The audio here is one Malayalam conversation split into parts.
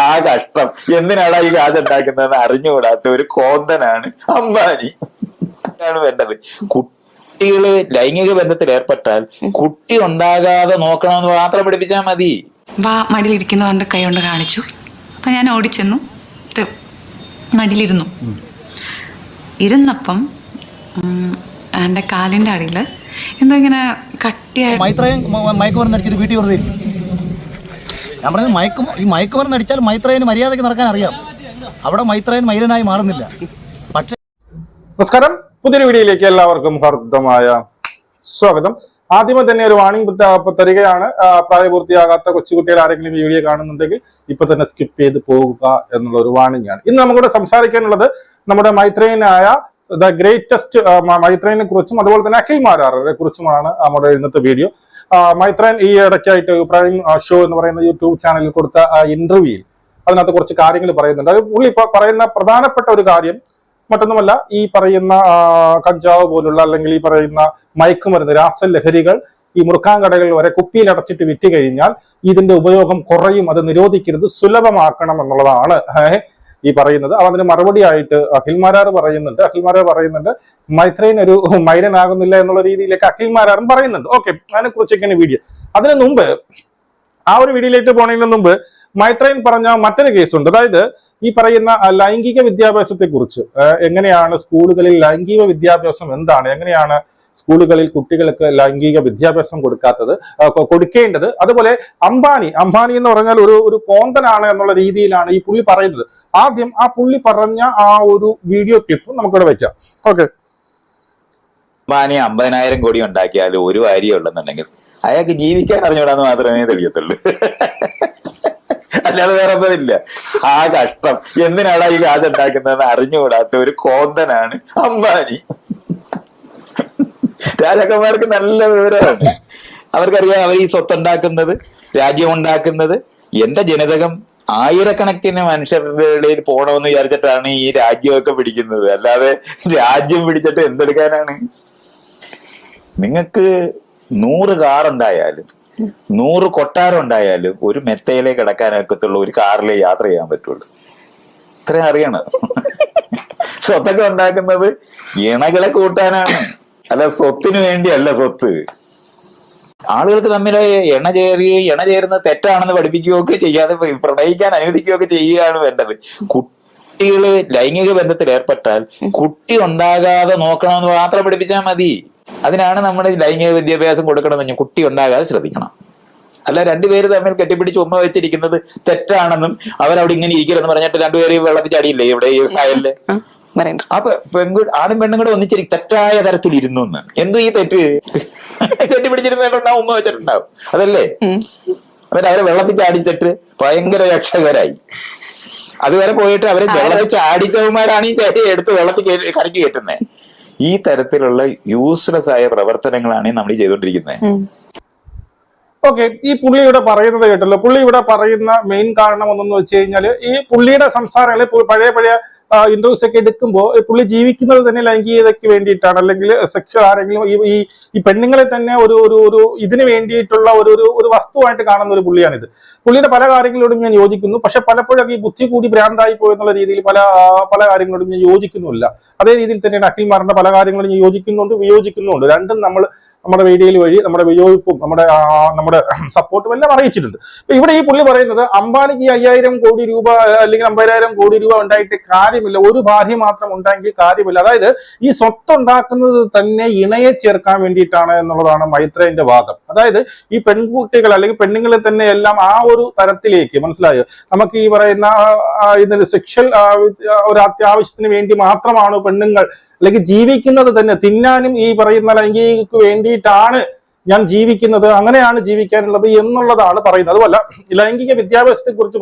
ആ കഷ്ടം എന്തിനാണ് ഈ കാശ് ഉണ്ടാക്കുന്നതെന്ന് അറിഞ്ഞുകൂടാത്ത ഒരു കോന്തനാണ് അംബാനി ആണ് വേണ്ടത്. കുട്ടികൾ ലൈംഗിക ബന്ധത്തിൽ ഏർപ്പെട്ടാൽ കുട്ടി ഉണ്ടാകാതെ നോക്കണമെന്ന് മാത്രം പഠിപ്പിച്ചാൽ മതി. വാ മടിയിലിരിക്കുന്ന പറഞ്ഞ കൈ കൊണ്ട് കാണിച്ചു. അപ്പം ഞാൻ ഓടിച്ചെന്നു. മടിയിലിരുന്നു. ഇരുന്നപ്പം എന്റെ കാലിന്റെ കാലിന്റെ അടിയിൽ എന്തോ ഇങ്ങനെ കട്ടിയായിട്ട് മൈക്ക് മയക്ക് മരുന്ന് അടിച്ചിട്ട് വീട്ടിൽ വെറുതെ ഇരിക്കും. ഞാൻ പറഞ്ഞത് മയക്കും ഈ മയക്ക് മരുന്ന് അടിച്ചാൽ മൈത്രയന് മര്യാദയ്ക്ക് നടക്കാൻ അറിയാം. അവിടെ മൈത്രയൻ മൈരനായി മാറുന്നില്ല. പക്ഷേ നമസ്കാരം. പുതിയൊരു വീഡിയോയിലേക്ക് എല്ലാവർക്കും ഹർദ്ദമായ സ്വാഗതം. ആദ്യമേ തന്നെ ഒരു വാണിംഗ് തരികയാണ്. പ്രായപൂർത്തിയാകാത്ത കൊച്ചുകുട്ടികൾ ആരെങ്കിലും ഈ വീഡിയോ കാണുന്നുണ്ടെങ്കിൽ ഇപ്പൊ തന്നെ സ്കിപ്പ് ചെയ്ത് പോകുക എന്നുള്ള ഒരു വാണിംഗ് ആണ്. ഇന്ന് നമുക്കിവിടെ സംസാരിക്കാനുള്ളത് നമ്മുടെ മൈത്രേയനായ ദ ഗ്രേറ്റസ്റ്റ് മൈത്രേനെ കുറിച്ചും അതുപോലെ തന്നെ അഖിൽ മാരാറിനെ കുറിച്ചുമാണ് നമ്മുടെ ഇന്നത്തെ വീഡിയോ. മൈത്രേൻ ഈ ഇടയ്ക്കായിട്ട് പ്രൈം ഷോ എന്ന് പറയുന്ന യൂട്യൂബ് ചാനലിൽ കൊടുത്ത ഇന്റർവ്യൂയിൽ അതിനകത്ത് കുറച്ച് കാര്യങ്ങൾ പറയുന്നുണ്ട്. അത് പുള്ളി പറയുന്ന പ്രധാനപ്പെട്ട ഒരു കാര്യം മറ്റൊന്നുമല്ല ഈ പറയുന്ന കഞ്ചാവ് പോലുള്ള അല്ലെങ്കിൽ ഈ പറയുന്ന മയക്കുമരുന്ന് രാസലഹരികൾ ഈ മുറുക്കാൻകടകൾ വരെ കുപ്പിയിൽ അടച്ചിട്ട് വിറ്റ് കഴിഞ്ഞാൽ ഇതിന്റെ ഉപയോഗം കുറയും. അത് നിരോധിക്കരുത് സുലഭമാക്കണം എന്നുള്ളതാണ് ഈ പറയുന്നത്. അതിന് മറുപടിയായിട്ട് അഖിൽമാരാർ പറയുന്നുണ്ട്. അഖിൽമാരാർ പറയുന്നുണ്ട് മൈത്രേൻ ഒരു മൈരനാകുന്നില്ല എന്നുള്ള രീതിയിലേക്ക് അഖിൽമാരാറും പറയുന്നുണ്ട്. ഓക്കെ അതിനെ കുറിച്ചൊക്കെയാണ് വീഡിയോ അതിനു മുമ്പ് ആ ഒരു വീഡിയോയിലേക്ക് പോണതിന് മുമ്പ് മൈത്രൈൻ പറഞ്ഞ മറ്റൊരു കേസുണ്ട് അതായത് ഈ പറയുന്ന ലൈംഗിക വിദ്യാഭ്യാസത്തെ കുറിച്ച് എങ്ങനെയാണ് സ്കൂളുകളിൽ ലൈംഗിക വിദ്യാഭ്യാസം എന്താണ്? എങ്ങനെയാണ് സ്കൂളുകളിൽ കുട്ടികൾക്ക് ലൈംഗിക വിദ്യാഭ്യാസം കൊടുക്കാത്തത് കൊടുക്കേണ്ടത്? അതുപോലെ അംബാനി അംബാനി എന്ന് പറഞ്ഞാൽ ഒരു ഒരു കോന്തനാണ് എന്നുള്ള രീതിയിലാണ് ഈ പുള്ളി പറയുന്നത്. ആദ്യം ആ പുള്ളി പറഞ്ഞ ആ ഒരു വീഡിയോ ക്ലിപ്പ് നമുക്കിവിടെ വെക്കാം. ഓക്കെ അംബാനി അമ്പതിനായിരം കോടി ഉണ്ടാക്കിയാലും ഒരു വാരിയേ ഉള്ളെന്നുണ്ടെങ്കിൽ അയാൾക്ക് ജീവിക്കാൻ അറിഞ്ഞൂടാന്ന് മാത്രമേ തെളിയത്തുള്ളൂ. അല്ലാതെ വേറെ ഒന്നുമില്ല ആ കഷ്ടം. എന്തിനാടാ ഈ കാശ് ഉണ്ടാക്കുന്നതെന്ന് അറിഞ്ഞുകൂടാത്ത ഒരു കോന്തനാണ് അംബാനി രാജാക്കന്മാർക്ക് നല്ല വിവരമാണ്. അവർക്കറിയാം അവർ ഈ സ്വത്തുണ്ടാക്കുന്നത് രാജ്യം ഉണ്ടാക്കുന്നത് എന്റെ ജനിതകം ആയിരക്കണക്കിന് മനുഷ്യരുടെ ഇടയിൽ പോണമെന്ന് വിചാരിച്ചിട്ടാണ് ഈ രാജ്യമൊക്കെ പിടിക്കുന്നത്. അല്ലാതെ രാജ്യം പിടിച്ചിട്ട് എന്തെടുക്കാനാണ്? നിങ്ങൾക്ക് നൂറ് കാർ ഉണ്ടായാലും നൂറ് കൊട്ടാരം ഉണ്ടായാലും ഒരു മെത്തയിലേ കിടക്കാനൊക്കത്തുള്ള ഒരു കാറിലേ യാത്ര ചെയ്യാൻ പറ്റുള്ളൂ. ഇത്രയും അറിയണം. സ്വത്തൊക്കെ ഉണ്ടാക്കുന്നത് ഇണകളെ കൂട്ടാനാണ്. അല്ല സ്വത്തിന് വേണ്ടിയല്ല സ്വത്ത്. ആളുകൾക്ക് തമ്മിൽ എണ ചേരുകയും എണ ചേരുന്നത് തെറ്റാണെന്ന് പഠിപ്പിക്കുകയൊക്കെ ചെയ്യാതെ പ്രണയിക്കാൻ അനുവദിക്കുകയൊക്കെ ചെയ്യുകയാണ് വേണ്ടത്. കുട്ടികൾ ലൈംഗിക ബന്ധത്തിൽ ഏർപ്പെട്ടാൽ കുട്ടി ഉണ്ടാകാതെ നോക്കണമെന്ന് മാത്രം പഠിപ്പിച്ചാൽ മതി. അതിനാണ് നമ്മൾ ലൈംഗിക വിദ്യാഭ്യാസം കൊടുക്കണമെന്ന് കുട്ടി ഉണ്ടാകാതെ ശ്രദ്ധിക്കണം. അല്ല രണ്ടുപേര് തമ്മിൽ കെട്ടിപ്പിടിച്ച് ഉമ്മ വെച്ചിരിക്കുന്നത് തെറ്റാണെന്നും അവരവിടെ ഇങ്ങനെ ഇരിക്കരുതെന്ന് പറഞ്ഞിട്ട് രണ്ടുപേര് വെള്ളത്തിൽ ചാടിയില്ലേ ഇവിടെ ഈ കായലിൽ? അപ്പൊ പെൺകു ആണും പെണ്ണും കൂടെ ഒന്നിച്ചിരി തെറ്റായ തരത്തിൽ ഇരുന്നു എന്ന്. എന്തു ഈ തെറ്റ്? കെട്ടിപ്പിടിച്ചിരുന്നിട്ടുണ്ടാവും ഉമ്മ വെച്ചിട്ടുണ്ടാവും. അതല്ലേ? എന്നിട്ട് അവരെ വെള്ളത്തിൽ ചാടിച്ചിട്ട് ഭയങ്കര രക്ഷകരായി. അതുവരെ പോയിട്ട് അവരെ വെള്ളത്തിൽ ചാടിച്ചവന്മാരാണ് ഈ ചേട്ടയെ എടുത്ത് വെള്ളത്തിൽ കറക്കി കയറ്റുന്നത് ഈ തരത്തിലുള്ള യൂസ്ലെസ് ആയ പ്രവർത്തനങ്ങളാണ് നമ്മൾ ചെയ്തുകൊണ്ടിരിക്കുന്നത് ഓക്കെ ഈ പുള്ളി ഇവിടെ പറയുന്നത് കേട്ടല്ലോ. പുള്ളി ഇവിടെ പറയുന്ന മെയിൻ കാരണം ഒന്നെന്ന് വെച്ച് കഴിഞ്ഞാൽ ഈ പുള്ളിയുടെ സംസാരങ്ങളിൽ പഴയ പഴയ ഇന്റർവ്യൂസ് ഒക്കെ എടുക്കുമ്പോൾ പുള്ളി ജീവിക്കുന്നത് തന്നെ ലൈംഗികതയ്ക്ക് വേണ്ടിയിട്ടാണ്. അല്ലെങ്കിൽ സെക്ഷൽ ആരെങ്കിലും ഈ ഈ പെണ്ണുങ്ങളെ തന്നെ ഒരു ഒരു ഒരു ഇതിന് വേണ്ടിയിട്ടുള്ള ഒരു ഒരു ഒരു വസ്തുവായിട്ട് കാണുന്ന ഒരു പുള്ളിയാണിത്. പുള്ളിയുടെ പല കാര്യങ്ങളോടും ഞാൻ യോജിക്കുന്നു. പക്ഷെ പലപ്പോഴൊക്കെ ഈ ബുദ്ധി കൂടി ഭ്രാന്തായി പോയെന്നുള്ള രീതിയിൽ പല പല കാര്യങ്ങളോടും ഞാൻ യോജിക്കുന്നില്ല അതേ രീതിയിൽ തന്നെയാണ് അഖിൽമാറിന്റെ പല കാര്യങ്ങളും ഞാൻ യോജിക്കുന്നുണ്ട് വിയോജിക്കുന്നുണ്ട് രണ്ടും നമ്മൾ നമ്മുടെ വീഡിയോയിൽ വഴി നമ്മുടെ വിയോജിപ്പും നമ്മുടെ നമ്മുടെ സപ്പോർട്ടും എല്ലാം അറിയിച്ചിട്ടുണ്ട്. അപ്പൊ ഇവിടെ ഈ പുള്ളി പറയുന്നത് അംബാനിക്ക് ഈ അയ്യായിരം കോടി രൂപ അല്ലെങ്കിൽ അമ്പതിനായിരം കോടി രൂപ ഉണ്ടായിട്ട് കാര്യമില്ല. ഒരു ഭാര്യ മാത്രം ഉണ്ടെങ്കിൽ കാര്യമില്ല. അതായത് ഈ സ്വത്ത് ഉണ്ടാക്കുന്നത് തന്നെ ഇണയെ ചേർക്കാൻ വേണ്ടിയിട്ടാണ് എന്നുള്ളതാണ് മൈത്രേന്റെ വാദം. അതായത് ഈ പെൺകുട്ടികൾ അല്ലെങ്കിൽ പെണ്ണുങ്ങളെ തന്നെ എല്ലാം ആ ഒരു തരത്തിലേക്ക് മനസ്സിലായോ? നമുക്ക് ഈ പറയുന്ന ഇതിന് സെക്ഷൽ ഒരു അത്യാവശ്യത്തിന് വേണ്ടി മാത്രമാണ് പെണ്ണുങ്ങൾ അല്ലെങ്കിൽ ജീവിക്കുന്നത് തന്നെ തിന്നാനും ഈ പറയുന്ന ലൈംഗികക്ക് വേണ്ടിയിട്ടാണ് ഞാൻ ജീവിക്കുന്നത് അങ്ങനെയാണ് ജീവിക്കാനുള്ളത് എന്നുള്ളതാണ് പറയുന്നത്. അതുമല്ല ലൈംഗിക വിദ്യാഭ്യാസത്തെ കുറിച്ച്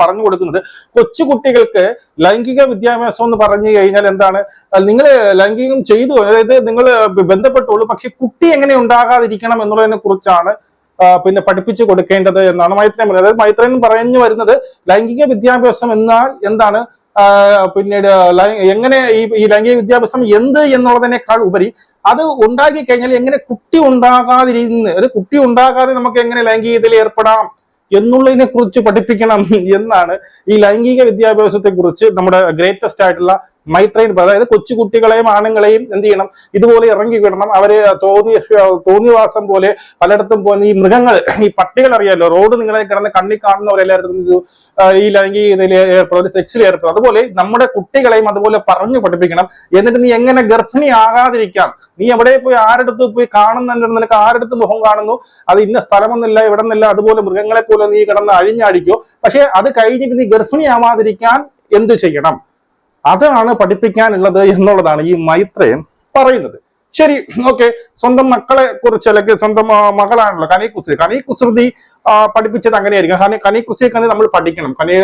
പറഞ്ഞു കൊടുക്കുന്നത് കൊച്ചു കുട്ടികൾക്ക് ലൈംഗിക വിദ്യാഭ്യാസം എന്ന് പറഞ്ഞു കഴിഞ്ഞാൽ എന്താണ്? നിങ്ങൾ ലൈംഗികം ചെയ്തു അതായത് നിങ്ങൾ ബന്ധപ്പെട്ടുള്ളൂ പക്ഷെ കുട്ടി എങ്ങനെ ഉണ്ടാകാതിരിക്കണം എന്നുള്ളതിനെ കുറിച്ചാണ് പിന്നെ പഠിപ്പിച്ചു കൊടുക്കേണ്ടത് എന്നാണ് മൈത്രേൻ പറയുന്നത്. അതായത് മൈത്രേൻ പറഞ്ഞു വരുന്നത് ലൈംഗിക വിദ്യാഭ്യാസം എന്നാൽ എന്താണ്? പിന്നീട് എങ്ങനെ ഈ ലൈംഗിക വിദ്യാഭ്യാസം എന്ത് എന്നുള്ളതിനേക്കാൾ ഉപരി അത് ഉണ്ടാക്കി കഴിഞ്ഞാൽ എങ്ങനെ കുട്ടി ഉണ്ടാകാതിരുന്ന് അത് കുട്ടി ഉണ്ടാകാതെ നമുക്ക് എങ്ങനെ ലൈംഗികതയിൽ ഏർപ്പെടാം എന്നുള്ളതിനെ കുറിച്ച് പഠിപ്പിക്കണം എന്നാണ് ഈ ലൈംഗിക വിദ്യാഭ്യാസത്തെ കുറിച്ച് നമ്മുടെ ഗ്രേറ്റസ്റ്റ് ആയിട്ടുള്ള മൈത്രൈൻ അതായത് കൊച്ചുകുട്ടികളെയും ആണുങ്ങളെയും എന്ത് ചെയ്യണം? ഇതുപോലെ ഇറങ്ങി വിടണം. അവർ തോന്നിയ തോന്നിവാസം പോലെ പലയിടത്തും പോകുന്ന ഈ മൃഗങ്ങൾ ഈ പട്ടികൾ അറിയാലോ? റോഡ് നിങ്ങളെ കിടന്ന് കണ്ണി കാണുന്നവരെല്ലാവരും ഇത് ഈ ലൈംഗിക ഏർപ്പെടുന്നത് സെക്സിൽ ഏർപ്പെടും. അതുപോലെ നമ്മുടെ കുട്ടികളെയും അതുപോലെ പറഞ്ഞു പഠിപ്പിക്കണം. എന്നിട്ട് നീ എങ്ങനെ ഗർഭിണി ആകാതിരിക്കാം? നീ എവിടെ പോയി? ആരെടുത്ത് പോയി കാണുന്നുണ്ട് നിനക്ക് ആരെടുത്ത് മുഖം കാണുന്നു? അത് ഇന്ന സ്ഥലമൊന്നുമില്ല ഇവിടെ നിന്നില്ല അതുപോലെ മൃഗങ്ങളെ പോലെ നീ കിടന്ന് അഴിഞ്ഞാടിക്കോ. പക്ഷെ അത് കഴിഞ്ഞിട്ട് നീ ഗർഭിണി ആവാതിരിക്കാൻ എന്ത് ചെയ്യണം? അതാണ് പഠിപ്പിക്കാനുള്ളത് എന്നുള്ളതാണ് ഈ മൈത്രേയൻ പറയുന്നത്. ശരി ഓക്കെ സ്വന്തം മക്കളെ കുറിച്ച് അല്ലെങ്കിൽ സ്വന്തം മകളാണല്ലോ കനി കുസൃതി കനി കുസൃതി പഠിപ്പിച്ചത് അങ്ങനെയായിരിക്കും. കനി കനി കുസൃതി നമ്മൾ പഠിക്കണം. കനി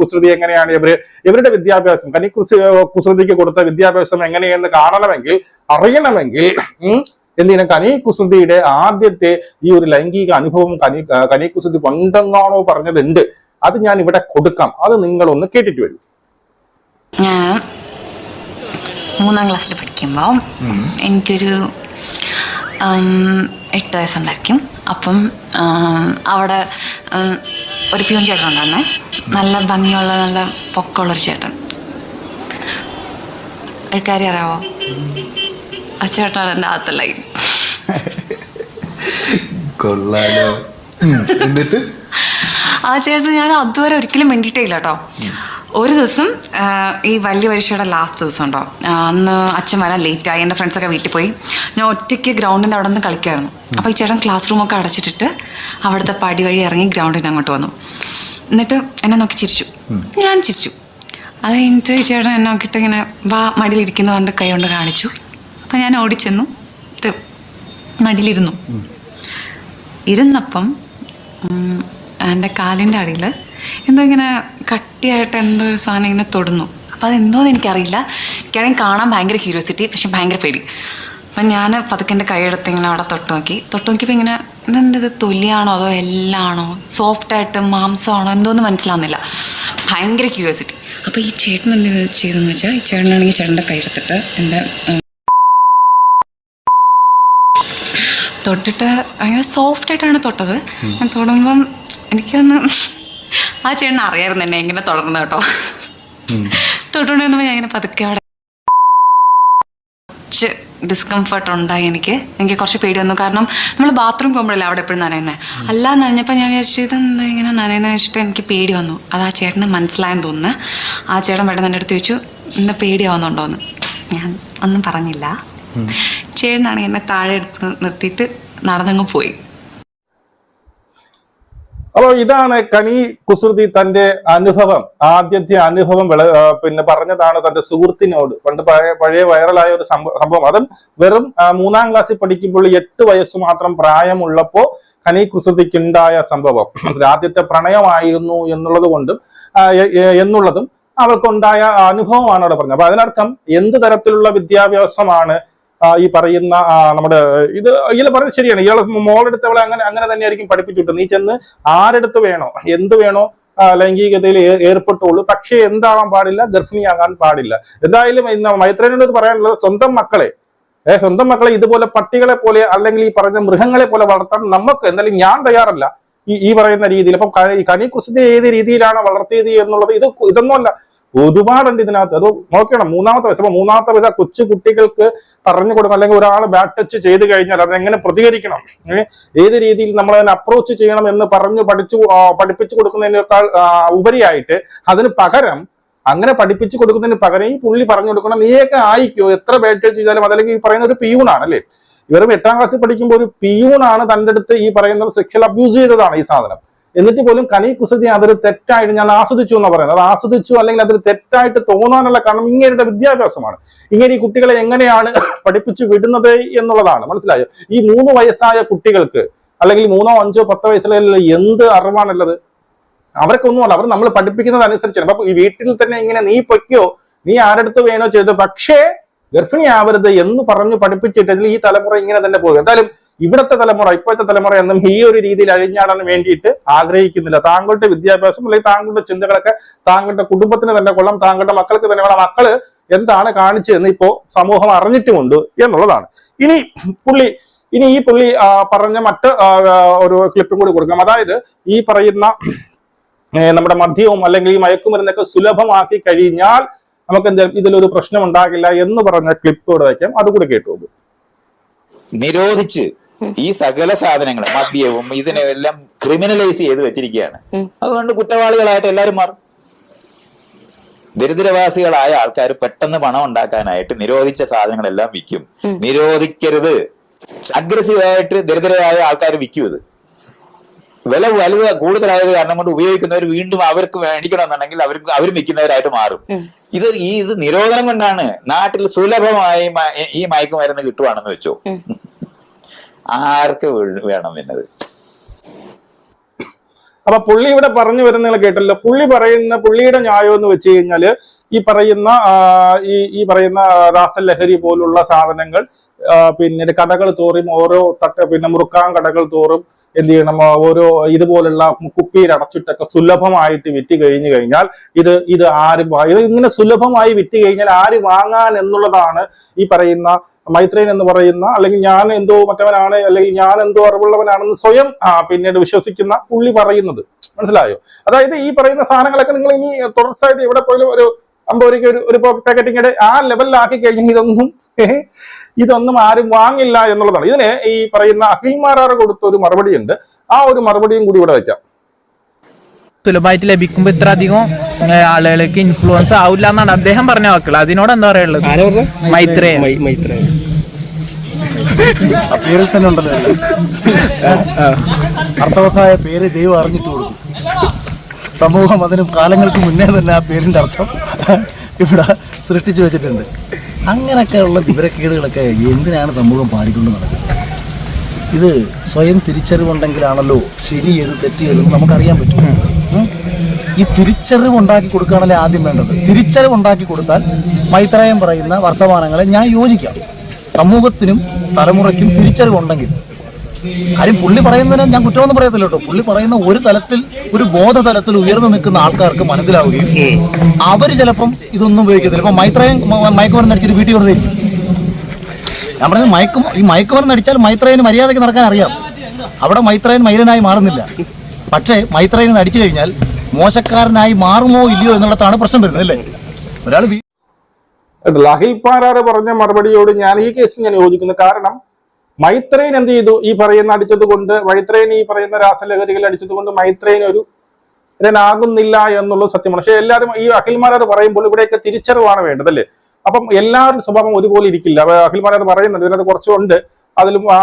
കുസൃതി എങ്ങനെയാണ് ഇവർ ഇവരുടെ വിദ്യാഭ്യാസം കനി കുസൃ കുസൃതിക്ക് കൊടുത്ത വിദ്യാഭ്യാസം എങ്ങനെയെന്ന് കാണണമെങ്കിൽ അറിയണമെങ്കിൽ എന്തിനാ കനി കുസൃതിയുടെ ആദ്യത്തെ ഈ ഒരു ലൈംഗിക അനുഭവം കനി കനി കുസൃതി പണ്ടെന്നാണോ പറഞ്ഞതുണ്ട്. അത് ഞാൻ ഇവിടെ കൊടുക്കാം. അത് നിങ്ങളൊന്ന് കേട്ടിട്ട് വരൂ. മൂന്നാം ക്ലാസ്സിൽ പഠിക്കുമ്പോൾ എനിക്കൊരു എട്ട് വയസ്സുണ്ടായിരിക്കും. അപ്പം അവിടെ ഒരു പ്യൂൺ ചേട്ടൻ ഉണ്ടായിരുന്നേ. നല്ല ഭംഗിയുള്ള നല്ല പൊക്കമുള്ളൊരു ചേട്ടൻ. ഒരു കാര്യം അറിയാവോ? ആ ചേട്ടനാണ് എന്റെ ആദ്യത്തെ ലൈൻ കൊള്ളാലോ. എന്നിട്ട്? ആ ചേട്ടന് ഞാൻ അതുവരെ ഒരിക്കലും വേണ്ടിയിട്ടേ ഇല്ല കേട്ടോ. ഒരു ദിവസം ഈ വലിയ പരീക്ഷയുടെ ലാസ്റ്റ് ദിവസം ഉണ്ടോ? അന്ന് അച്ഛൻ വരാൻ ലേറ്റായി എന്റെ ഫ്രണ്ട്സൊക്കെ വീട്ടിൽ പോയി. ഞാൻ ഒറ്റയ്ക്ക് ഗ്രൗണ്ടിന്റെ അവിടെ നിന്ന് കളിക്കുമായിരുന്നു അപ്പോൾ ഈ ചേട്ടൻ ക്ലാസ് റൂമൊക്കെ അടച്ചിട്ടിട്ട് അവിടുത്തെ പടി വഴി ഇറങ്ങി ഗ്രൗണ്ടിന് അങ്ങോട്ട് വന്നു. എന്നിട്ട് എന്നെ നോക്കി ചിരിച്ചു. ഞാൻ ചിരിച്ചു. അത് കഴിഞ്ഞിട്ട് ചേട്ടൻ എന്നെ നോക്കിയിട്ട് ഇങ്ങനെ വാ മടിയിലിരിക്കുന്ന പറഞ്ഞിട്ട് കൈ കൊണ്ട് കാണിച്ചു. അപ്പോൾ ഞാൻ ഓടിച്ചെന്നു മടിയിലിരുന്നു. ഇരുന്നപ്പം എന്റെ കാലിന്റെ അടിയിൽ എന്തോ ഇങ്ങനെ കട്ടിയായിട്ട് എന്തോ ഒരു സാധനം ഇങ്ങനെ തൊടുന്നു. അപ്പോൾ അതെന്തോന്ന് എനിക്കറിയില്ല. എനിക്കാണെങ്കിൽ കാണാൻ ഭയങ്കര ക്യൂരിയോസിറ്റി പക്ഷെ ഭയങ്കര പേടി. അപ്പം ഞാൻ പതുക്കെ എന്റെ കൈയെടുത്ത് ഇങ്ങനെ അവിടെ തൊട്ട് നോക്കി. തൊട്ട് നോക്കിയപ്പോൾ ഇങ്ങനെ ഇതെന്ത് ഇത് തൊലിയാണോ അതോ എല്ലാണോ? സോഫ്റ്റായിട്ട് മാംസമാണോ? എന്തോന്ന് മനസ്സിലാവുന്നില്ല. ഭയങ്കര ക്യൂരിയോസിറ്റി അപ്പോൾ ഈ ചേട്ടൻ എന്ത് ചെയ്തെന്ന് വെച്ചാൽ ഈ ചേട്ടനാണെങ്കിൽ ചേട്ടന്റെ കൈയെടുത്തിട്ട് എന്റെ തൊട്ടിട്ട് ഭയങ്കര സോഫ്റ്റ് ആയിട്ടാണ് തൊട്ടത്. ഞാൻ തൊടുമ്പം എനിക്കൊന്ന് ആ ചേട്ടൻ അറിയായിരുന്നു എന്നെ എങ്ങനെ തുടർന്നു കേട്ടോ. തൊട്ടുകൊണ്ടിരുന്നപ്പോൾ ഞാൻ ഇങ്ങനെ പതുക്കെ അവിടെ. കുറച്ച് ഡിസ്കംഫർട്ട് ഉണ്ടായി എനിക്ക്. എനിക്ക് കുറച്ച് പേടി വന്നു. കാരണം നമ്മൾ ബാത്റൂം പോകുമ്പോഴല്ലേ അവിടെ എപ്പോഴും നനയുന്നത് അല്ല നനഞ്ഞപ്പോൾ ഞാൻ വിചാരിച്ചു ഇതെന്താ ഇങ്ങനെ നനയുന്നത് വെച്ചിട്ട് എനിക്ക് പേടി വന്നു. അത് ആ ചേട്ടന് മനസ്സിലായെന്ന് തോന്നുന്നു. ആ ചേട്ടൻ പെട്ടെന്ന് എന്റെ അടുത്ത് ചോദിച്ചു ഇന്ന് പേടിയാവുന്നുണ്ടോയെന്ന് ഞാൻ ഒന്നും പറഞ്ഞില്ല. ചേട്ടനാണെങ്കിൽ എന്നെ താഴെ എടുത്ത് നിർത്തിയിട്ട് നടന്നങ്ങ് പോയി. അപ്പൊ ഇതാണ് കനി കുസൃതി തന്റെ അനുഭവം ആദ്യത്തെ അനുഭവം പിന്നെ പറഞ്ഞതാണ് തന്റെ സുഹൃത്തിനോട്. പണ്ട് പഴയ വൈറലായ ഒരു സംഭവം. അതും വെറും മൂന്നാം ക്ലാസ്സിൽ പഠിക്കുമ്പോൾ എട്ട് വയസ്സ് മാത്രം പ്രായമുള്ളപ്പോ കനി കുസൃതിക്കുണ്ടായ സംഭവം. ആദ്യത്തെ പ്രണയമായിരുന്നു എന്നുള്ളത് കൊണ്ടും എന്നുള്ളതും അവൾക്കുണ്ടായ അനുഭവമാണ് അവിടെ പറഞ്ഞത്. അപ്പൊ അതിനർത്ഥം എന്ത് തരത്തിലുള്ള വിദ്യാഭ്യാസമാണ് ഈ പറയുന്ന നമ്മുടെ ഇത് ഇയാൾ പറഞ്ഞത് ശരിയാണ്. ഇയാൾ മോളെടുത്തവളെ അങ്ങനെ അങ്ങനെ തന്നെയായിരിക്കും പഠിപ്പിച്ചിട്ട് നീ ചെന്ന് ആരെടുത്ത് വേണോ എന്ത് വേണോ ലൈംഗികതയിൽ ഏർപ്പെട്ടുള്ളൂ പക്ഷേ എന്താവാൻ പാടില്ല ഗർഭിണിയാകാൻ പാടില്ല. എന്തായാലും ഇന്ന് മൈത്രേനോട് പറയാനുള്ളത് സ്വന്തം മക്കളെ ഏഹ് സ്വന്തം മക്കളെ ഇതുപോലെ പട്ടികളെ പോലെ അല്ലെങ്കിൽ ഈ പറഞ്ഞ മൃഗങ്ങളെ പോലെ വളർത്താൻ നമുക്ക് എന്തായാലും ഞാൻ തയ്യാറല്ല. ഈ ഈ പറയുന്ന രീതിയിൽ. അപ്പം കനി കുസിനെ ഏത് രീതിയിലാണ് വളർത്തിയത് എന്നുള്ളത് ഇത് ഇതൊന്നുമല്ല. ഒരുപാടുണ്ട് ഇതിനകത്ത്. അത് നോക്കണം മൂന്നാമത്തെ വയസ്സ്. അപ്പൊ മൂന്നാമത്തെ വയസ്സ് കൊച്ചു കുട്ടികൾക്ക് പറഞ്ഞു കൊടുക്കണം അല്ലെങ്കിൽ ഒരാൾ ബാറ്റ് ടച്ച് ചെയ്ത് കഴിഞ്ഞാൽ അത് എങ്ങനെ പ്രതികരിക്കണം? ഏത് രീതിയിൽ നമ്മൾ അതിനെ അപ്രോച്ച് ചെയ്യണം എന്ന് പറഞ്ഞു പഠിച്ചു പഠിപ്പിച്ചു കൊടുക്കുന്നതിനേക്കാൾ ഉപരിയായിട്ട് അതിന് പകരം അങ്ങനെ പഠിപ്പിച്ചു കൊടുക്കുന്നതിന് പകരം ഈ പുള്ളി പറഞ്ഞു കൊടുക്കണം നീയൊക്കെ ആയിക്കോ എത്ര ബാറ്റ് ചെയ്താലും അതല്ലെങ്കിൽ ഈ പറയുന്ന ഒരു പിയൂണാണ് അല്ലേ ഇവരും എട്ടാം ക്ലാസ്സിൽ പഠിക്കുമ്പോൾ ഒരു പിയൂണാണ് തന്റെ അടുത്ത് ഈ പറയുന്ന സെക്ഷൽ അബ്യൂസ് ചെയ്തതാണ് ഈ സാധനം. എന്നിട്ട് പോലും കണി കുസൃതി അതൊരു തെറ്റായിട്ട് ഞാൻ ആസ്വദിച്ചു എന്ന് പറയുന്നത്. അത് ആസ്വദിച്ചു അല്ലെങ്കിൽ അതൊരു തെറ്റായിട്ട് തോന്നാനുള്ള കാരണം ഇങ്ങനെയുടെ വിദ്യാഭ്യാസമാണ്. ഇങ്ങനെ ഈ കുട്ടികളെ എങ്ങനെയാണ് പഠിപ്പിച്ചു വിടുന്നത് എന്നുള്ളതാണ്. മനസ്സിലായോ? ഈ മൂന്ന് വയസ്സായ കുട്ടികൾക്ക് അല്ലെങ്കിൽ മൂന്നോ അഞ്ചോ പത്തോ വയസ്സിലുള്ള എന്ത് അറിവാണുള്ളത്? അല്ല അവർ നമ്മൾ പഠിപ്പിക്കുന്നത് അനുസരിച്ചാണ് അപ്പൊ ഈ വീട്ടിൽ തന്നെ ഇങ്ങനെ നീ പൊയ്ക്കോ നീ ആരടുത്ത് വേണോ ചെയ്തു. പക്ഷേ ഗർഭിണിയാവരുത് എന്ന് പറഞ്ഞു പഠിപ്പിച്ചിട്ടതിൽ ഈ തലമുറ ഇങ്ങനെ തന്നെ പോകും. എന്തായാലും ഇവിടുത്തെ തലമുറ ഇപ്പോഴത്തെ തലമുറ എന്നും ഈ ഒരു രീതിയിൽ അഴിഞ്ഞാടാൻ വേണ്ടിയിട്ട് ആഗ്രഹിക്കുന്നില്ല. താങ്കളുടെ വിദ്യാഭ്യാസം അല്ലെങ്കിൽ താങ്കളുടെ ചിന്തകളൊക്കെ താങ്കളുടെ കുടുംബത്തിന് തന്നെ കൊള്ളാം താങ്കളുടെ മക്കൾക്ക് തന്നെ കൊള്ളാം. മക്കൾ എന്താണ് കാണിച്ചതെന്ന് ഇപ്പോ സമൂഹം അറിഞ്ഞിട്ടുമുണ്ട് എന്നുള്ളതാണ്. ഇനി പുള്ളി ഇനി ഈ പുള്ളി പറഞ്ഞ മറ്റ് ഒരു ക്ലിപ്പും കൂടി കൊടുക്കാം. അതായത് ഈ പറയുന്ന നമ്മുടെ മദ്യവും അല്ലെങ്കിൽ ഈ മയക്കുമരുന്നൊക്കെ സുലഭമാക്കി കഴിഞ്ഞാൽ നമുക്ക് എന്താ ഇതിലൊരു പ്രശ്നം ഉണ്ടാകില്ല എന്ന് പറഞ്ഞ ക്ലിപ്പ് ഇവിടെ വയ്ക്കാം. അതുകൂടി കേട്ടു. നിരോധിച്ച് ഈ സകല സാധനങ്ങൾ മദ്യവും ഇതിനെല്ലാം ക്രിമിനലൈസ് ചെയ്ത് വെച്ചിരിക്കുകയാണ്. അതുകൊണ്ട് കുറ്റവാളികളായിട്ട് എല്ലാവരും മാറും. ദരിദ്രവാസികളായ ആൾക്കാർ പെട്ടെന്ന് പണം ഉണ്ടാക്കാനായിട്ട് നിരോധിച്ച സാധനങ്ങളെല്ലാം വിൽക്കും. നിരോധിക്കരുത്. അഗ്രസീവായിട്ട് ദരിദ്രരായ ആൾക്കാർ വിൽക്കും ഇത്. വില വലുത് കൂടുതലായത് കാരണം കൊണ്ട് ഉപയോഗിക്കുന്നവർ വീണ്ടും അവർക്ക് മേടിക്കണമെന്നുണ്ടെങ്കിൽ അവർക്ക് അവർ വിൽക്കുന്നവരായിട്ട് മാറും. ഇത് ഈ ഇത് നിരോധനം കൊണ്ടാണ് നാട്ടിൽ സുലഭമായി ഈ മയക്കുമരുന്ന് കിട്ടുവാണെന്ന് വെച്ചോ. ആർക്ക് വേണം എന്നത്? അപ്പൊ പുള്ളി ഇവിടെ പറഞ്ഞു വരുന്ന കേട്ടല്ലോ. പുള്ളി പറയുന്ന പുള്ളിയുടെ ന്യായം എന്ന് വെച്ച് കഴിഞ്ഞാൽ ഈ പറയുന്ന ഈ ഈ പറയുന്ന റാസൽ രാസലഹരി പോലുള്ള സാധനങ്ങൾ പിന്നെ കടകൾ തോറും ഓരോ തട്ട പിന്നെ മുറുക്കാൻ കടകൾ തോറും എന്ത് ചെയ്യണം ഓരോ ഇതുപോലുള്ള കുപ്പിയിൽ അടച്ചിട്ടൊക്കെ സുലഭമായിട്ട് വിറ്റ് കഴിഞ്ഞു കഴിഞ്ഞാൽ ഇത് ഇത് ആര് ഇത് ഇങ്ങനെ സുലഭമായി വിറ്റ് കഴിഞ്ഞാൽ ആര് വാങ്ങാൻ എന്നുള്ളതാണ് ഈ പറയുന്ന മൈത്രേൻ എന്ന് പറയുന്ന അല്ലെങ്കിൽ ഞാൻ എന്തോ മറ്റവനാണ് അല്ലെങ്കിൽ ഞാൻ എന്തോ അറിവുള്ളവനാണെന്ന് സ്വയം പിന്നീട് വിശ്വസിക്കുന്ന പുള്ളി പറയുന്നത്. മനസ്സിലായോ? അതായത് ഈ പറയുന്ന സാധനങ്ങളൊക്കെ നിങ്ങൾ ഇനി തുടർച്ചയായിട്ട് എവിടെ പോയാലും ഒരു അമ്പത് രൂപയ്ക്ക് ഒരു ഒരു പാക്കറ്റിങ്ങയുടെ ആ ലെവലിലാക്കി കഴിഞ്ഞാൽ ഇതൊന്നും ഇതൊന്നും ആരും വാങ്ങില്ല എന്നുള്ളതാണ്. ഇതിന് ഈ പറയുന്ന അഖിൽമാരാറ് കൊടുത്ത ഒരു മറുപടി ഉണ്ട് ആ ഒരു മറുപടിയും കൂടി ഇവിടെ വെക്കാം. സുലഭമായിട്ട് ലഭിക്കുമ്പോൾ ഇത്ര അധികം ആളുകൾക്ക് ഇൻഫ്ലുവൻസ് ആവില്ല എന്നാണ് അദ്ദേഹം പറഞ്ഞ വാക്കുകൾ. അതിനോട് എന്താ പറയുള്ളത് മൈത്രേ ആ പേരിൽ തന്നെ ഉണ്ടല്ലോ. അർത്ഥവത്തായ പേര് ദൈവം അറിഞ്ഞിട്ട് കൊടുക്കും സമൂഹം അതിന് കാലങ്ങൾക്ക് മുന്നേ തന്നെ ആ പേരിന്റെ അർത്ഥം ഇവിടെ സൃഷ്ടിച്ചു വെച്ചിട്ടുണ്ട്. അങ്ങനെയൊക്കെയുള്ള വിവരക്കേടുകളൊക്കെ എന്തിനാണ് സമൂഹം പാടിക്കൊണ്ട് നടക്കുന്നത്? ഇത് സ്വയം തിരിച്ചറിവുണ്ടെങ്കിലാണല്ലോ ശരി ഏത് തെറ്റ് ഏതെന്ന് നമുക്കറിയാൻ പറ്റും? ഈ തിരിച്ചറിവ് ഉണ്ടാക്കി കൊടുക്കുകയാണല്ലേ ആദ്യം വേണ്ടത്? തിരിച്ചറിവ് ഉണ്ടാക്കി കൊടുത്താൽ മൈത്രയം പറയുന്ന വർത്തമാനങ്ങളെ ഞാൻ യോജിക്കാം. സമൂഹത്തിനും തലമുറയ്ക്കും തിരിച്ചറിവുണ്ടെങ്കിൽ കാര്യം പുള്ളി പറയുന്നതിന് ഞാൻ കുറ്റമൊന്നും പറയത്തില്ല കേട്ടോ. പുള്ളി പറയുന്ന ഒരു തലത്തിൽ ഒരു ബോധ തലത്തിൽ ഉയർന്നു നിൽക്കുന്ന ആൾക്കാർക്ക് മനസ്സിലാവുകയും അവർ ചിലപ്പം ഇതൊന്നും ഉപയോഗിക്കത്തില്ല. ഇപ്പൊ മൈത്രയം മയക്കുമരുന്ന് അടിച്ചിട്ട് വീട്ടിൽ വെറുതെ ഞാൻ പറഞ്ഞത് മയക്കും ഈ മയക്കുമരുന്ന് അടിച്ചാൽ മൈത്രയന് മര്യാദയ്ക്ക് നടക്കാൻ അറിയാം. അവിടെ മൈത്രയൻ മൈരനായി മാറുന്നില്ല. പക്ഷേ മൈത്രയൻ അടിച്ചു കഴിഞ്ഞാൽ മോശക്കാരനായി മാറുമോ ഇല്ലയോ എന്നുള്ളതാണ് പ്രശ്നം വരുന്നത് അല്ലേ? ഒരാൾ ലഹിൽ പാരാറ് പറഞ്ഞ മറുപടിയോട് ഞാൻ ഈ കേസിൽ ഞാൻ യോജിക്കുന്നു. കാരണം മൈത്രേൻ എന്ത് ചെയ്തു? ഈ പറയുന്ന അടിച്ചത് കൊണ്ട് മൈത്രേൻ ഈ പറയുന്ന രാസലഹരികൾ അടിച്ചത് കൊണ്ട് മൈത്രേൻ ഒരു ഇതിനാകുന്നില്ല എന്നുള്ളത് സത്യമാണ്. പക്ഷെ എല്ലാവരും ഈ അഖിൽമാരാർ പറയുമ്പോൾ ഇവിടെയൊക്കെ തിരിച്ചറിവാണ് വേണ്ടത് അല്ലേ? അപ്പം എല്ലാവരും സ്വഭാവം ഒരുപോലെ ഇരിക്കില്ല. അഖിൽമാരാർ പറയുന്നുണ്ട് ഇതിനകത്ത് കുറച്ചുണ്ട്. അതിലും ആ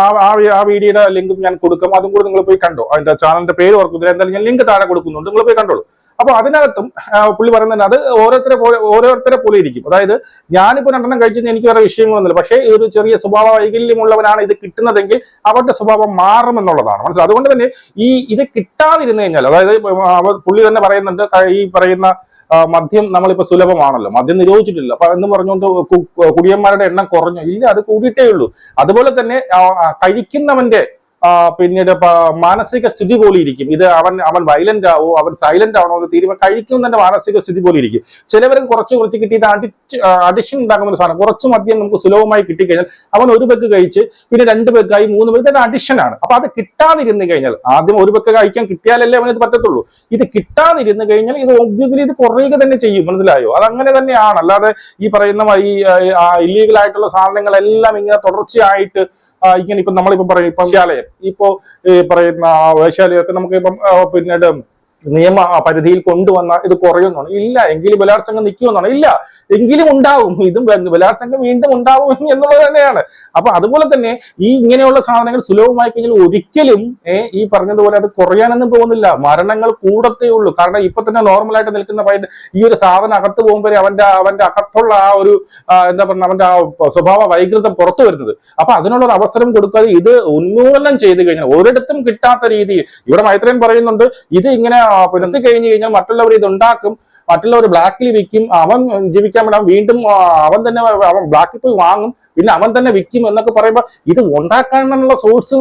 ആ വീഡിയോയുടെ ലിങ്കും ഞാൻ കൊടുക്കും. അതും കൂടി നിങ്ങൾ പോയി കണ്ടോ? അതിന്റെ ചാനലിന്റെ പേര് ഓർക്കുന്നില്ല എന്തായാലും ഞാൻ ലിങ്ക് താഴെ കൊടുക്കുന്നുണ്ട്. നിങ്ങൾ പോയി കണ്ടോളൂ. അപ്പൊ അതിനകത്തും പുള്ളി പറയുന്നത് അത് ഓരോരുത്തരെ പോലെ ഓരോരുത്തരെ പോലെ ഇരിക്കും. അതായത് ഞാനിപ്പോ രണ്ടെണ്ണം കഴിച്ചെന്ന് എനിക്ക് വേറെ വിഷയങ്ങളൊന്നുമില്ല. പക്ഷേ ഒരു ചെറിയ സ്വഭാവ വൈകല്യമുള്ളവരാണ് ഇത് കിട്ടുന്നതെങ്കിൽ അവരുടെ സ്വഭാവം മാറും എന്നുള്ളതാണ് മനസ്സിലായി? അതുകൊണ്ട് തന്നെ ഈ ഇത് കിട്ടാതിരുന്നു കഴിഞ്ഞാൽ അതായത് പുള്ളി തന്നെ പറയുന്നുണ്ട് ഈ പറയുന്ന മദ്യം നമ്മളിപ്പോ സുലഭമാണല്ലോ. മദ്യം നിരോധിച്ചിട്ടില്ല അപ്പൊ എന്ന് പറഞ്ഞുകൊണ്ട് കുടിയന്മാരുടെ എണ്ണം കുറഞ്ഞു. ഇല്ല അത് കൂടിയിട്ടേ ഉള്ളൂ അതുപോലെ തന്നെ കഴിക്കുന്നവന്റെ പിന്നീട് മാനസിക സ്ഥിതി പോലെ ഇരിക്കും ഇത് അവൻ അവൻ വയലന്റ് ആവോ അവൻ സൈലന്റ് ആവണോ എന്ന് തീരുമാനം കഴിക്കുന്നതിന്റെ മാനസിക സ്ഥിതി പോലെ ഇരിക്കും ചിലവരും കുറച്ച് കുറച്ച് കിട്ടി ഇത് അടി അഡിഷൻ ഉണ്ടാക്കുന്ന ഒരു സാധനം. കുറച്ച് മദ്യം നമുക്ക് സുലഭമായി കിട്ടിക്കഴിഞ്ഞാൽ അവൻ ഒരു പെക്ക് കഴിച്ച് പിന്നെ രണ്ട് പെക്കായി മൂന്ന് ഇതൊരു അഡിഷൻ ആണ്. അപ്പൊ അത് കിട്ടാതിരുന്നു കഴിഞ്ഞാൽ ആദ്യം ഒരു പെക്ക് കഴിക്കാൻ കിട്ടിയാലല്ലേ ഇത് പറ്റത്തുള്ളൂ. ഇത് കിട്ടാതിരുന്നു കഴിഞ്ഞാൽ ഇത് ഒബ്വിയസ്ലി ഇത് കുറയുക തന്നെ ചെയ്യും. മനസ്സിലായോ? അത് അങ്ങനെ തന്നെയാണ്. അല്ലാതെ ഈ പറയുന്ന ഈ ഇല്ലീഗൽ ആയിട്ടുള്ള സാധനങ്ങളെല്ലാം ഇങ്ങനെ തുടർച്ചയായിട്ട് ഇങ്ങനെ ഇപ്പൊ നമ്മളിപ്പം പറയും ഇപ്പം ശാലയം. ഇപ്പോ ഈ പറയുന്ന വേശ്യാലയമൊക്കെ നമുക്ക് ഇപ്പം പിന്നീട് നിയമ പരിധിയിൽ കൊണ്ടുവന്ന ഇത് കുറയുന്നതാണ്. ഇല്ല എങ്കിലും ബലാത്സംഗം നിൽക്കുമെന്നാണ്. ഇല്ല എങ്കിലും ഉണ്ടാവും. ഇതും ബലാത്സംഗം വീണ്ടും ഉണ്ടാവും എന്നുള്ളത് തന്നെയാണ്. അപ്പൊ അതുപോലെ തന്നെ ഈ ഇങ്ങനെയുള്ള സാധനങ്ങൾ സുലഭമായി കഴിഞ്ഞാൽ ഒരിക്കലും ഈ പറഞ്ഞതുപോലെ അത് കുറയാനൊന്നും പോകുന്നില്ല. മരണങ്ങൾ കൂടത്തേ ഉള്ളൂ. കാരണം ഇപ്പൊ തന്നെ നോർമലായിട്ട് നിൽക്കുന്ന പയ്യൻ ഈ ഒരു സാധനം അകത്ത് പോകുമ്പോൾ അവന്റെ അവന്റെ അകത്തുള്ള ആ ഒരു എന്താ പറയുക അവന്റെ ആ സ്വഭാവ വൈകൃതം പുറത്തു വരുന്നത്. അപ്പൊ അതിനുള്ള ഒരു അവസരം കൊടുക്കാതെ ഇത് ഉന്മൂലനം ചെയ്തു കഴിഞ്ഞാൽ ഒരിടത്തും കിട്ടാത്ത രീതിയിൽ ഇവിടെ മൈത്രേൻ പറയുന്നുണ്ട് ഇത് ഇങ്ങനെ പുലർത്തി കഴിഞ്ഞു കഴിഞ്ഞാൽ മറ്റുള്ളവർ ഇതുണ്ടാക്കും മറ്റുള്ളവർ ബ്ലാക്കിൽ വിൽക്കും അവൻ ജീവിക്കാൻ വേണ്ടി വീണ്ടും അവൻ തന്നെ അവൻ ബ്ലാക്കിൽ പോയി വാങ്ങും പിന്നെ അവൻ തന്നെ വിൽക്കും എന്നൊക്കെ പറയുമ്പോൾ ഇത് ഉണ്ടാക്കാനുള്ള സോഴ്സ്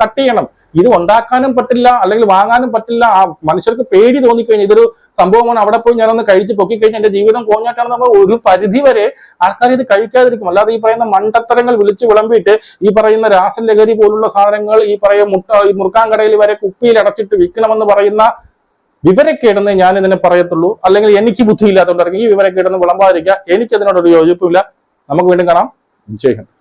കട്ട് ചെയ്യണം. ഇത് ഉണ്ടാക്കാനും പറ്റില്ല അല്ലെങ്കിൽ വാങ്ങാനും പറ്റില്ല ആ മനുഷ്യർക്ക് പേടി തോന്നിക്കഴിഞ്ഞാൽ ഇതൊരു സംഭവമാണ്. അവിടെ പോയി ഞാനൊന്ന് കഴിച്ച് പൊക്കിക്കഴിഞ്ഞാൽ എന്റെ ജീവിതം കോഞ്ഞാട്ടാണെന്ന് ഒരു പരിധി വരെ ആൾക്കാർ ഇത് കഴിക്കാതിരിക്കും. അല്ലാതെ ഈ പറയുന്ന മണ്ടത്തരങ്ങൾ വിളിച്ചു വിളമ്പിയിട്ട് ഈ പറയുന്ന രാസലഹരി പോലുള്ള സാധനങ്ങൾ ഈ പറയുന്ന മുട്ട ഈ മുറുക്കാൻ കടയിൽ വരെ കുപ്പിയിൽ അടച്ചിട്ട് വിൽക്കണമെന്ന് പറയുന്ന വിവരക്കേടെന്ന് ഞാൻ ഇതിനെ പറയത്തുള്ളൂ. അല്ലെങ്കിൽ എനിക്ക് ബുദ്ധിയില്ലാത്തതുകൊണ്ട് ഈ വിവരക്കേടെന്ന് വിളമ്പാതിരിക്കുക. എനിക്കതിനോടൊരു യോജിപ്പില്ല നമുക്ക് വീണ്ടും കാണാം. ജയ് ഹിന്ദ്.